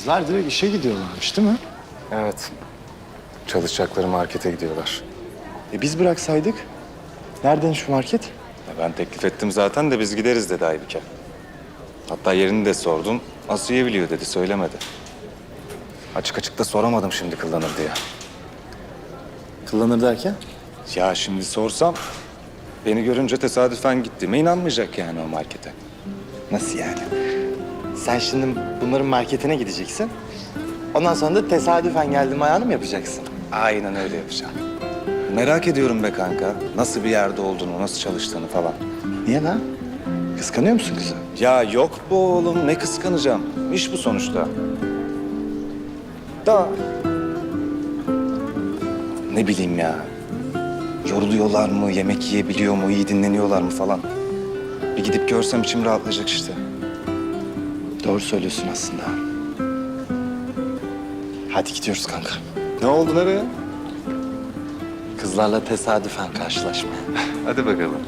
Kızlar direkt işe gidiyorlarmış değil mi? Evet. Çalışacakları markete gidiyorlar. E biz bıraksaydık. Nereden şu market? Ya ben teklif ettim zaten de biz gideriz dedi Aybike. Hatta yerini de sordum. Asiye biliyor dedi, söylemedi. Açık açık da soramadım şimdi kullanır diye. Kullanır derken? Ya şimdi sorsam beni görünce tesadüfen gittiğime inanmayacak yani o markete. Nasıl yani? Sen şimdi bunların marketine gideceksin. Ondan sonra da tesadüfen geldim ayağını mı yapacaksın? Aynen öyle yapacağım. Merak ediyorum be kanka. Nasıl bir yerde olduğunu, nasıl çalıştığını falan. Niye lan? Kıskanıyor musun kızı? Ya yok bu oğlum ne kıskanacağım. İş bu sonuçta. Da ne bileyim ya. Yoruluyorlar mı, yemek yiyebiliyor mu, iyi dinleniyorlar mı falan. Bir gidip görsem içim rahatlayacak işte. Doğru söylüyorsun aslında. Hadi gidiyoruz kanka. Ne oldu nereye? Kızlarla tesadüfen karşılaşmaya. Hadi bakalım.